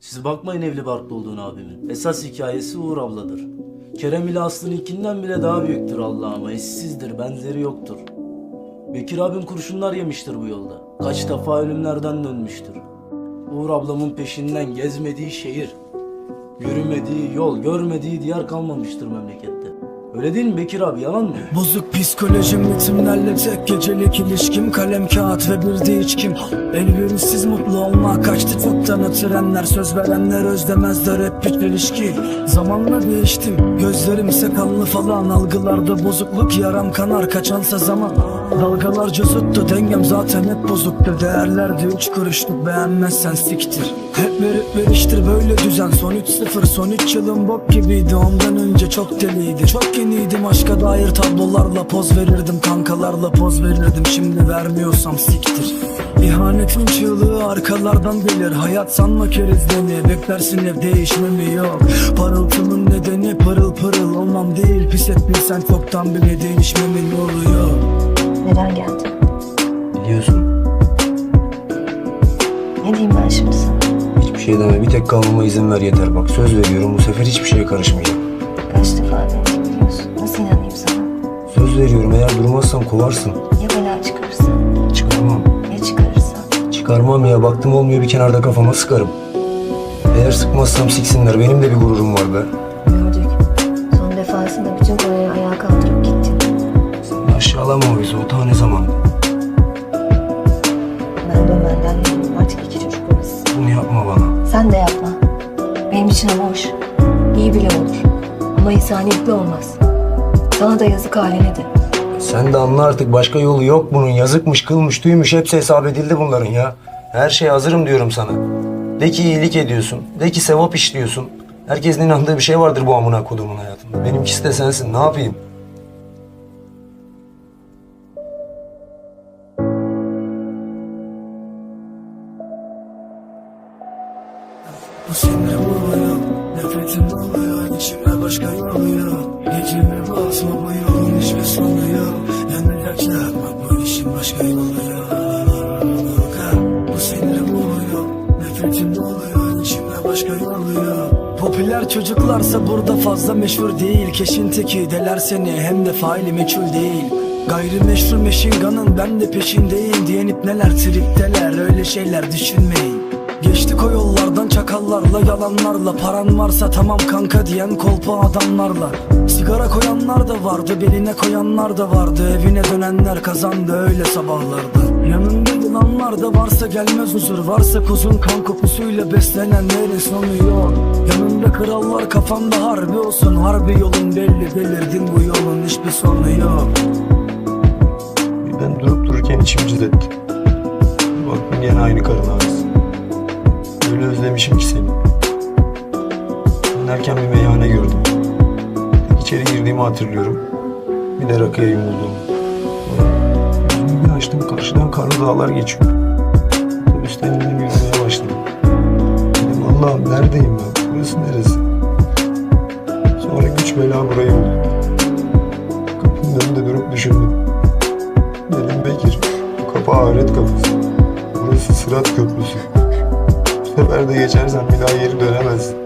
Siz bakmayın evli barklı olduğunu abimin. Esas hikayesi Uğur abladır. Kerem ile Aslı'nınkinden bile daha büyüktür Allah'ıma. Eşsizdir, benzeri yoktur. Bekir abim kurşunlar yemiştir bu yolda. Kaç defa ölümlerden dönmüştür. Uğur ablamın peşinden gezmediği şehir, yürümediği yol, görmediği diyar kalmamıştır memlekette. Öyle değil mi Bekir abi, yalan mı? Bozuk psikolojim ritimlerle tek gecelik ilişkim Kalem kağıt ve bir de içkim Elverişsiz mutlu olma kaçtı çoktan trenler Söz verenler özlemezler hep bir ilişki Zamanla değiştim gözlerim sakallı falan. Algılarda bozukluk yaram kanar kaçansa zaman. Dalgalarca tuttu dengem zaten hep bozuktu. Değerlerde üç kuruşluk beğenmezsen siktir. Hep verip veriştir böyle düzen. Son 3-0 son 3 yılım bok gibiydi. Ondan önce çok deliydi. Çok yeniydim aşka dair tablolarla Poz verirdim. Kankalarla poz verirdim Şimdi vermiyorsam siktir İhanetin çığlığı arkalardan gelir Hayat sanma kerizleni Beklersin hep değişmemi yok Parıltımın nedeni pırıl pırıl olmam değil Pis etmişsen çoktan bile değişmemin oluyor Neden geldin? Biliyorsun Ne diyeyim ben şimdi sana? hiçbir şey deme bir tek kalmama izin ver yeter bak söz veriyorum bu sefer hiçbir şeye karışmayacağım. Kaç defa beni dinliyorsun? Nasıl inanayım sana? Söz veriyorum eğer durmazsam kovarsın. Ya bela Çıkarmam ya baktım olmuyor bir kenarda kafama sıkarım. Eğer sıkmazsam siksinler benim de bir gururum var be. Gördük. Son defasında bütün Kore'yi ayağa kaldırıp gittin. Aşağılama o bizi o ta ne zaman. Ben dönmenden yanayım. Artık iki çocuk babası. Bunu yapma bana. Sen de yapma. Benim için ama hoş. İyi bile olur. Ama insaniyetli olmaz. Sana da yazık haline de. Sen de anla artık başka yolu yok bunun. Yazıkmış, kılmış, tüymüş hepsi hesap edildi bunların ya. Her şeye hazırım diyorum sana. De ki iyilik ediyorsun. De ki sevap işliyorsun. Herkesin inandığı bir şey vardır bu amına kodumun hayatında. Benimkisi de sensin. Ne yapayım? Bu seni oluyor Nefretim oluyor içimde başka yol yok Gecemi basma bu yolun hiçbir sonu Nefretim oluyor içimde başka yol yok Popüler çocuklarsa burada fazla meşhur değil. Keşin teki deler seni hem de faili meçhul değil. Gayrimeşru meşinganın ben de peşindeyim Diyenip neler tripteler öyle şeyler düşünmeyin. Geçtik o yollardan çakallarla yalanlarla. Paran varsa tamam kanka diyen kolpa adamlarla. Sigara koyanlar da vardı beline koyanlar da vardı. Evine dönenler kazandı öyle sabahlarda. Yanında yılanlar da varsa gelmez huzur Varsa kuzun kan kokusuyla beslenenlerin sonu yok Yanında krallar kafanda harbi olsun Harbi yolun belli belirdin bu yolun hiçbir sonu yok Ben durup dururken içim cızletti. Baktım gene aynı karın ağrısı. Öyle özlemişim ki seni. Dönerken bir meyhane gördüm. İçeri girdiğimi hatırlıyorum. Bir de rakıya yumulduğumu. Karşıdan karlı dağlar geçiyor. Otobüsten indim yürümeye başladım. Dedim Allah'ım neredeyim ben? Burası neresi? Sonra güç bela burayı buldum. Kapının önünde durup düşündüm. Dedim Bekir, bu kapı ahiret kapısı. Burası sırat köprüsü. Bu sefer de geçersen bir daha geri dönemezsin.